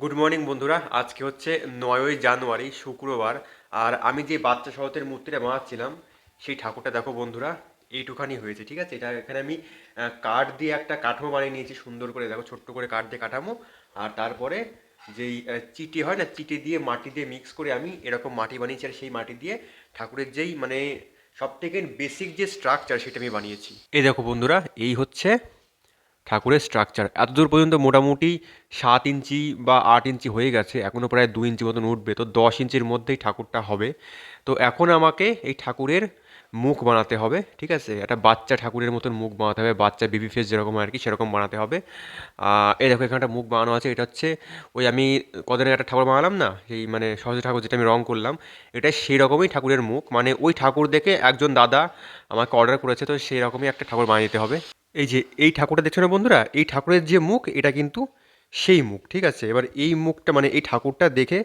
Good morning বন্ধুরা। আজকে হচ্ছে নয়ই জানুয়ারি, শুক্রবার। আর আমি যে বাচ্চা শরতের মূর্তিটা বানাচ্ছিলাম, সেই ঠাকুরটা দেখো বন্ধুরা, এইটুখানি হয়েছে, ঠিক আছে? এটা এখানে আমি কাঠ দিয়ে একটা কাঠামো বানিয়ে নিয়েছি, সুন্দর করে দেখো, ছোট্ট করে কাঠ দিয়ে কাঠামো। আর তারপরে যেই চিটি হয় না, চিটি দিয়ে মাটি দিয়ে মিক্স করে আমি এরকম মাটি বানিয়েছি, আর সেই মাটি দিয়ে ঠাকুরের যেই মানে সব থেকে বেসিক যে স্ট্রাকচার সেটা আমি বানিয়েছি। এই দেখো বন্ধুরা, এই হচ্ছে ঠাকুরের স্ট্রাকচার এতদূর পর্যন্ত মোটামুটি সাত ইঞ্চি বা আট ইঞ্চি হয়ে গেছে এখনও প্রায় দু ইঞ্চি মতন উঠবে, তো দশ ইঞ্চির মধ্যেই ঠাকুরটা হবে। তো এখন আমাকে এই ঠাকুরের মুখ বানাতে হবে, ঠিক আছে? একটা বাচ্চা ঠাকুরের মতন মুখ বানাতে হবে, বাচ্চা বেবি ফেস যেরকম আর কি, সেরকম বানাতে হবে। এই দেখো, এখানে একটা মুখ বানানো আছে, এটা হচ্ছে ওই আমি কদিন একটা ঠাকুর বানালাম না, সেই মানে সরস্বতী ঠাকুর যেটা আমি রং করলাম, এটা সেই রকমই ঠাকুরের মুখ মানে ওই ঠাকুর দেখে একজন দাদা আমাকে অর্ডার করেছে, তো সেই রকমই একটা ঠাকুর বানিয়ে দিতে হবে। এই যে, এই ঠাকুরটা দেখছ না বন্ধুরা? এই ঠাকুরের যে মুখ, এটা কিন্তু সেই মুখ, ঠিক আছে? এবার এই মুখটা মানে এই ঠাকুরটা দেখে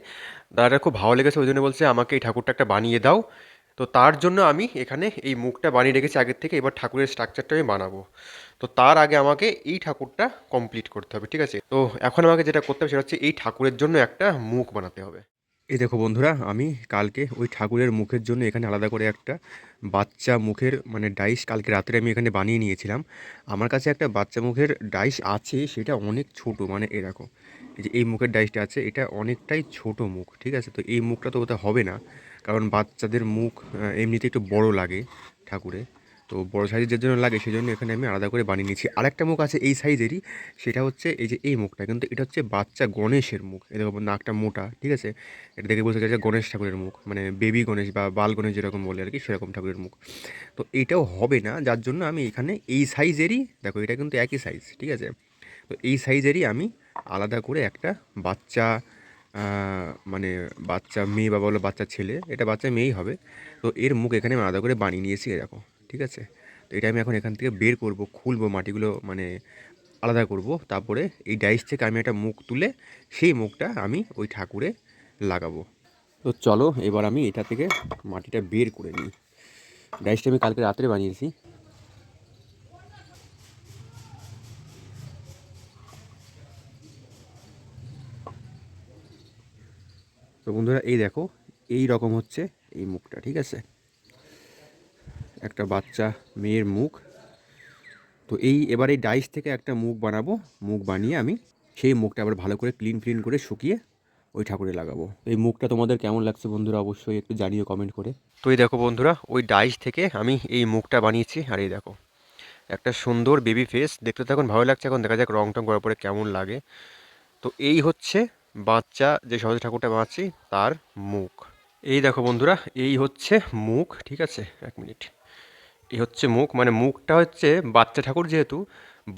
দাদাটা খুব ভালো লেগেছে, ওই জন্য বলছে, আমাকে এই ঠাকুরটা একটা বানিয়ে দাও। তো তার জন্য আমি এখানে এই মুখটা বানিয়ে রেখেছি আগের থেকে, এবার ঠাকুরের স্ট্রাকচারটা আমি বানাবো। তো তার আগে আমাকে এই ঠাকুরটা কমপ্লিট করতে হবে, ঠিক আছে? তো এখন আমাকে যেটা করতে হবে, সেটা হচ্ছে এই ঠাকুরের জন্য একটা মুখ বানাতে হবে। এই দেখো বন্ধুরা, আমি কালকে ওই ঠাকুরের মুখের জন্য এখানে আলাদা করে একটা বাচ্চা মুখের মানে ডাইস কালকে রাত্রে আমি এখানে বানিয়ে নিয়েছিলাম। আমার কাছে একটা বাচ্চা মুখের ডাইস আছে, সেটা অনেক ছোট মানে এরকম এই যে এই মুখের ডাইসটা আছে, এটা অনেকটাই ছোট মুখ, ঠিক আছে? তো এই মুখটা তো ওটা হবে না, কারণ বাচ্চাদের মুখ এমনিতে একটু বড় লাগে ঠাকুরে তো বড় সাইজের যে জন্য লাগে, সেই জন্য এখানে আমি আলাদা করে বানিয়ে নিয়েছি। আরেকটা মুখ আছে এই সাইজেরই সেটা হচ্ছে এই যে এই মুখটা। কিন্তু এটা হচ্ছে বাচ্চা গণেশের মুখ। এই দেখো নাকটা মোটা, ঠিক আছে? এটা দেখে বোঝা যাচ্ছে গণেশ ঠাকুরের মুখ। মানে বেবি গণেশ বা বাল গণেশ যেরকম বলে আর কি, সেরকম ঠাকুরের মুখ। তো এটাও হবে না, যার জন্য আমি এখানে এই সাইজেরই দেখো এটা কিন্তু একই সাইজ ঠিক আছে? তো এই সাইজেরই আমি আলাদা করে একটা বাচ্চা মানে বাচ্চা মেয়ে বা বলো বাচ্চা ছেলে, এটা বাচ্চা মেয়েই হবে। তো এর মুখ এখানে আলাদা করে বানিয়ে নিয়েছি এরকম ঠিক আছে? তো এটা আমি এখন এখান থেকে বের করব, খুলবো মাটিগুলো মানে আলাদা করব। তারপরে এই ডাইস থেকে আমি একটা মুখ তুলে সেই মুখটা আমি ওই ঠাকুরে লাগাবো। তো চলো এবার আমি এটা থেকে মাটিটা বের করে নিই। ডাইসটা আমি কালকে রাত্রে বানিয়েছি। তো বন্ধুরা, এই দেখো, এই রকম হচ্ছে এই মুখটা, ঠিক আছে? একটা বাচ্চা, মেয়ের মুখ। তো এই এবার এই ডাইস থেকে একটা মুখ বানাবো। মুখ বানিয়ে আমি সেই মুখটা আবার ভালো করে ক্লিন ক্লিন করে শুকিয়ে ওই ঠাকুরে লাগাবো। এই মুখটা তোমাদের কেমন লাগছে বন্ধুরা? অবশ্যই একটু জানিও কমেন্ট করে। তো এই দেখো বন্ধুরা, ওই ডাইস থেকে আমি এই মুখটা বানিয়েছি। আর এই দেখো, একটা সুন্দর বেবি ফেস দেখতে তো এখন ভালো লাগছে। এখন দেখা যাক রং টং করার পরে কেমন লাগে। তো এই হচ্ছে বাচ্চা, যে সরস্বতী ঠাকুরটা বানাচ্ছি, তার মুখ। এই দেখো বন্ধুরা, এই হচ্ছে মুখ, ঠিক আছে? এক মিনিট। এই হচ্ছে মুখ মানে মুখটা হচ্ছে বাচ্চা ঠাকুর যেহেতু,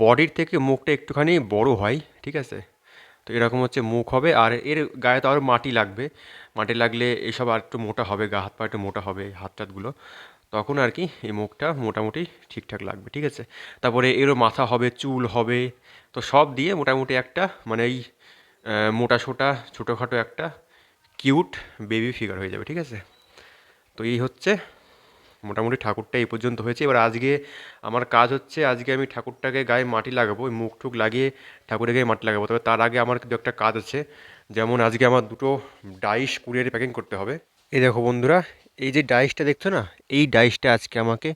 বডির থেকে মুখটা একটুখানি বড় হয়, ঠিক আছে? তো এরকম হচ্ছে মুখ হবে, আর এর গায়ে তো আরও মাটি লাগবে। মাটি লাগলে এসব আর একটু মোটা হবে, গা হাত পা একটু মোটা হবে, হাত টাতগুলো তখন আর কি এই মুখটা মোটামুটি ঠিকঠাক লাগবে, ঠিক আছে? তারপরে এরও মাথা হবে, চুল হবে, তো সব দিয়ে মোটামুটি একটা মানে এই মোটা সোটা, ছোটোখাটো একটা কিউট বেবি ফিগার হয়ে যাবে, ঠিক আছে? তো এই হচ্ছে মোটামুটি ঠাকুরটা এই পর্যন্ত হয়েছে। এবার আজকে আমার কাজ হচ্ছে আজকে আমি ঠাকুরটাকে গায়ে মাটি লাগাবো, ওই মুখ টুক লাগিয়ে ঠাকুরের গায়ে মাটি লাগাবো। তবে তার আগে আমার কিন্তু একটা কাজ আছে। যেমন আজকে আমার দুটো ডাইস কুরিয়ারে প্যাকিং করতে হবে। এই দেখো বন্ধুরা, এই যে ডাইসটা দেখছ না, এই ডাইসটা আজকে আমাকে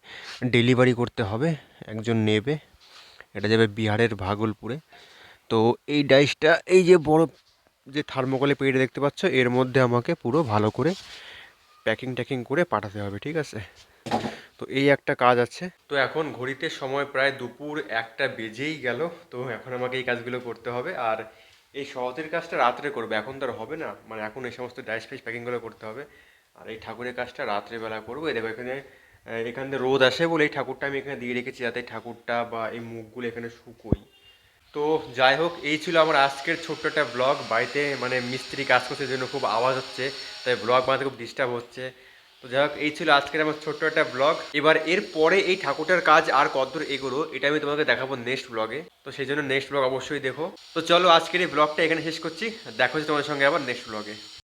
ডেলিভারি করতে হবে, একজন নেবে। এটা যাবে বিহারের ভাগলপুরে। তো এই ডাইসটা, এই যে বড় যে থার্মোকলে পেটে দেখতে পাচ্ছ, এর মধ্যে আমাকে পুরো ভালো করে প্যাকিং ট্যাকিং করে পাঠাতে হবে, ঠিক আছে? তো এই একটা কাজ আছে। তো এখন ঘড়িতে সময় প্রায় দুপুর একটা বেজেই গেল। তো এখন আমাকে এই কাজগুলো করতে হবে। আর এই সহজের কাজটা রাত্রে করবে। এখন তো আর হবে না। মানে এখন এই সমস্ত ডাইস ফাইস প্যাকিংগুলো করতে হবে। আর এই ঠাকুরের কাজটা রাত্রেবেলা করব। দেখো এখানে এখান থেকে রোদ আসে বলে এই ঠাকুরটা আমি এখানে দিয়ে রেখেছি যাতে ঠাকুরটা বা এই মুখগুলো এখানে শুকোই। তো যাই হোক, এই ছিল আমার আজকের ছোট্ট একটা ব্লগ বাড়িতে মানে মিস্ত্রি কাজ করছে জন্য খুব আওয়াজ হচ্ছে। তাই ব্লগ বানাতে খুব ডিস্টার্ব হচ্ছে। তো যাই হোক, এই ছিল আজকের আমার ছোট্ট একটা ব্লগ এবার এর পরে এই ঠাকুরটার কাজ আর কতদূর এগোলো, এটা আমি তোমাকে দেখাবো নেক্সট ব্লগে তো সেই জন্য নেক্সট ব্লগ অবশ্যই দেখো। তো চলো আজকের এই ব্লগটা এখানে শেষ করছি। দেখো যে তোমাদের সঙ্গে আবার নেক্সট ব্লগে